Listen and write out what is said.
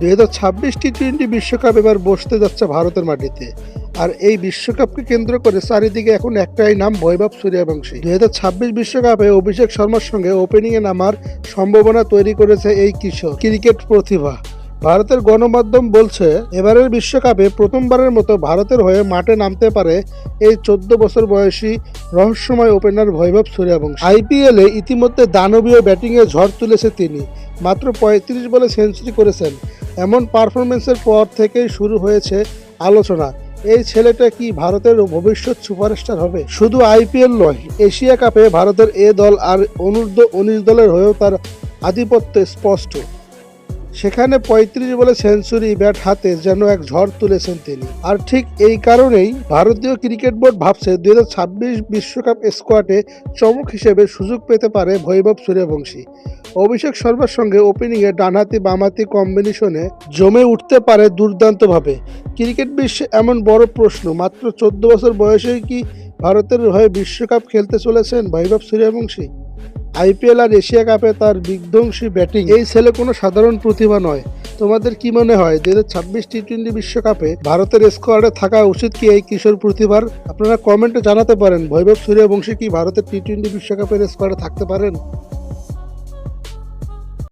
দুই হাজার ছাব্বিশ টি টোয়েন্টি বিশ্বকাপ এবার বসতে যাচ্ছে ভারতের মাটিতে। আর এই বিশ্বকাপকে কেন্দ্র করে চারিদিকে এখন একটাই নাম, বৈভব সূর্যবংশী। দুই হাজার ছাব্বিশ বিশ্বকাপে অভিষেক শর্মার সঙ্গে ওপেনিংয়ে নামার সম্ভাবনা তৈরি করেছে এই কিশোর, ক্রিকেট প্রতিভা। ভারতের গণমাধ্যম বলছে, এবারের বিশ্বকাপে প্রথমবারের মতো ভারতের হয়ে মাঠে নামতে পারে এই চোদ্দ বছর বয়সী রহস্যময় ওপেনার বৈভব সূর্যবংশী। আইপিএলে ইতিমধ্যে দানবীয় ব্যাটিংয়ে ঝড় তুলেছে তিনি। মাত্র পঁয়ত্রিশ বলে সেঞ্চুরি করেছেন। এমন পারফরমেন্সের পর থেকেই শুরু হয়েছে আলোচনা। এই ছেলেটা কি ভারতের ভবিষ্যৎ সুপারস্টার হবে? শুধু আইপিএল নয়, এশিয়া কাপে ভারতের এ দল আর অনূর্ধ্ব উনিশ দলের হয়েও তার আধিপত্য স্পষ্ট। সেখানে পঁয়ত্রিশ বলে সেঞ্চুরি ব্যাট হাতে যেন এক ঝড় তুলেছেন তিনি। আর ঠিক এই কারণেই ভারতীয় ক্রিকেট বোর্ড ভাবছে দুই বিশ্বকাপ স্কোয়াডে চমক হিসেবে সুযোগ পেতে পারে বৈভব সূর্যবংশী। অভিষেক শর্মার সঙ্গে ওপেনিংয়ে ডানহাতি বামহাতি কম্বিনেশনে জমে উঠতে পারে দুর্দান্তভাবে। ক্রিকেট বিশ্বে এমন বড় প্রশ্ন, মাত্র চোদ্দ বছর বয়সেই কি ভারতের হয়ে বিশ্বকাপ খেলতে চলেছেন বৈভব সূর্যবংশী? আইপিএল আর এশিয়া কাপে তার বিধ্বংসী ব্যাটিং। এই ছেলে কোনো সাধারণ প্রতিভা নয়। তোমাদের কি মনে হয় দু হাজার ছাব্বিশ টি টোয়েন্টি বিশ্বকাপে ভারতের স্কোয়াডে থাকা উচিত কি এই কিশোর প্রতিভার? আপনারা কমেন্টে জানাতে পারেন। বৈভব সূর্যবংশী কি ভারতের টি টোয়েন্টি বিশ্বকাপের স্কোয়াডে থাকতে পারেন?